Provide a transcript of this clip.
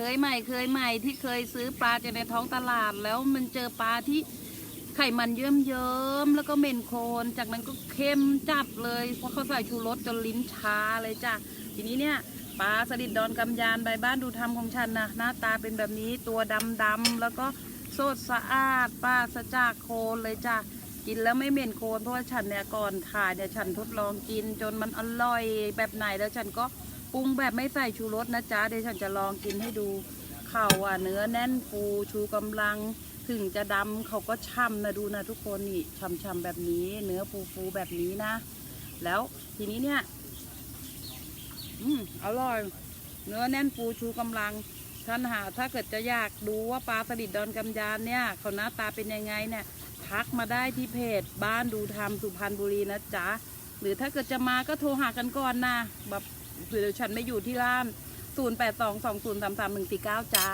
เคยใหม่เคยใหม่ที่เคยซื้อปลาจากในท้องตลาด แล้วมันเจอปลาที่ไขมันเยิ้มๆแล้วก็เหม็นโคลนจากนั้นก็เค็มจัดเลยเพราะเขาใส่ชูรสจนลิ้นชาเลยจ้ะทีนี้เนี่ยปลาสลิดดอนกำยานใบบ้านดูธรรมของฉันนะหน้าตาเป็นแบบนี้ตัวดำๆแล้วก็สดสะอาดปลาสะจากโคลนเลยจ้ะกินแล้วไม่เหม็นโคลนเพราะว่าฉันเนี่ยก่อนถ่ายเนี่ยฉันทดลองกินจนมันอร่อยแบบไหนแล้วฉันก็ ปรุงแบบไม่ใส่ชูรสนะจ๊ะเดี๋ยวฉันจะลองกินให้ดูเข่าอะเนื้อแน่นฟูชูกำลัง ถึงจะดำเขาก็ช่ำนะดูนะทุกคนนี่ช่ำๆแบบนี้ เนื้อฟูๆแบบนี้นะ แล้วทีนี้เนี่ย อืมอร่อย เนื้อแน่นฟูชูกำลังท่านหาถ้าเกิดจะอยากดูว่าปลาสลิดดอนกำยานเนี่ยเขาหน้าตาเป็นยังไงเนี่ยทักมาได้ที่เพจบ้านดูธรรมสุพรรณบุรีนะจ๊ะหรือถ้าเกิดจะมาก็โทรหากันก่อนนะแบบ หรือฉันไม่อยู่ที่ร้าน 0822033149 จ้า